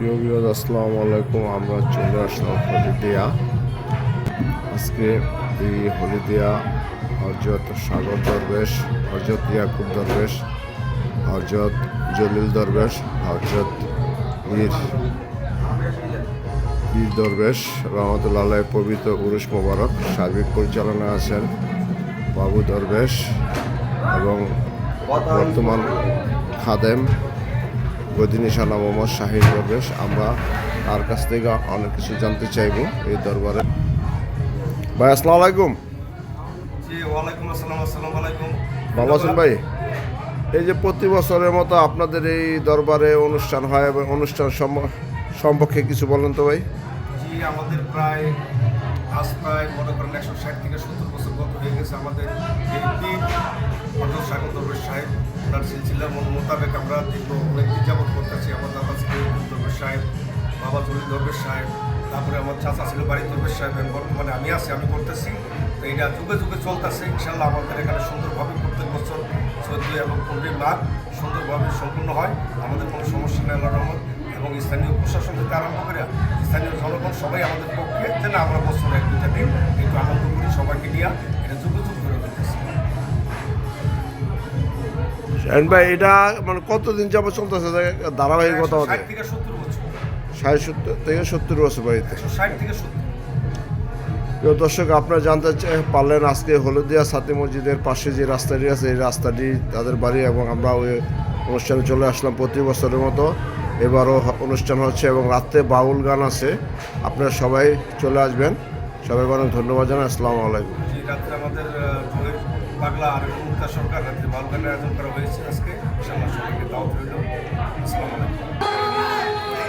প্রিয় বিরোধ আসসালামু আলাইকুম। আমরা চলে আসলাম হলিদিয়া। আজকে এই হলিদিয়া হরজত সাগর দরবেশ হরজত ইয়াকুব দরবেশ হরজত জলিল দরবেশ হরজত বীর বীর দরবেশ রহমতুল্লাহ পবিত্র উরুস মোবারক সার্বিক পরিচালনা আছেন বাবু দরবেশ এবং বর্তমান খাদেম গদিনী সানা মোহাম্মদ শাহিন দরবেশ আমরা তার কাছ থেকে অনেক কিছু জানতে চাইব এই দরবারে। ভাই আসসালামু আলাইকুম। ভালো আছেন ভাই? এই যে প্রতি বছরের মতো আপনাদের এই দরবারে অনুষ্ঠান হয় এবং অনুষ্ঠান সম্পর্কে কিছু বলেন তো ভাই। জি আমাদের প্রায় আজ প্রায় মনে করেন একশো ষাট থেকে সত্তর বছর গত হয়ে গেছে আমাদের এই পীর হজরত সাগর দরবেশ সাহেব ওনার সিলসিলা মো- মোতাবেক আমরা দীর্ঘ অনেকদিন সাহেব, বাবা জলিল দরবেশ সাহেব, তারপরে আমার চাচা ছিল বাড়ি দরবেশ সাহেব বর্তমানে আমি আছি, আমি করতেছি। তো এটা যুগে যুগে চলতেছে ইনশাল্লাহ আমাদের এখানে সুন্দরভাবে প্রত্যেক বছর চোদ্দ এবং পনেরোই মাঘ সুন্দরভাবে সম্পূর্ণ হয়, আমাদের কোনো সমস্যা নেই আল্লাহ এবং স্থানীয় প্রশাসন থেকে আরম্ভ করে স্থানীয় জনগণ সবাই আমাদের পক্ষে, যেন আমরা বছর এক দুটা দিন একটু আনন্দ করি সবাইকে নিয়ে। শাহিন ভাই এটা মানে কতদিন যাব চলতেছে? ধারাবাহিকতা হতে ষাট সত্তর থেকে সত্তর বছর বাড়িতে প্রিয় দর্শক আপনারা জানতে পারলেন আজকে হলদিয়া সাতি মসজিদের পাশে যে রাস্তাটি আছে এই রাস্তাটি তাদের বাড়ি এবং আমরা ওই অনুষ্ঠানে চলে আসলাম প্রতি বছরের মতো। এবারও অনুষ্ঠান হচ্ছে এবং রাত্রে বাউল গান আছে। আপনারা সবাই চলে আসবেন। সবাইকে অনেক ধন্যবাদ জানাই। আসসালামু আলাইকুম। আমাদের আহ, জয়ের পাগলা আর মুক্তা সরকার রাত্রে বালগানের আয়োজন করা হয়েছে আজকে ইনশাল্লাহ সবাইকে দাওয়াত রইল আসসালামু আলাইকুম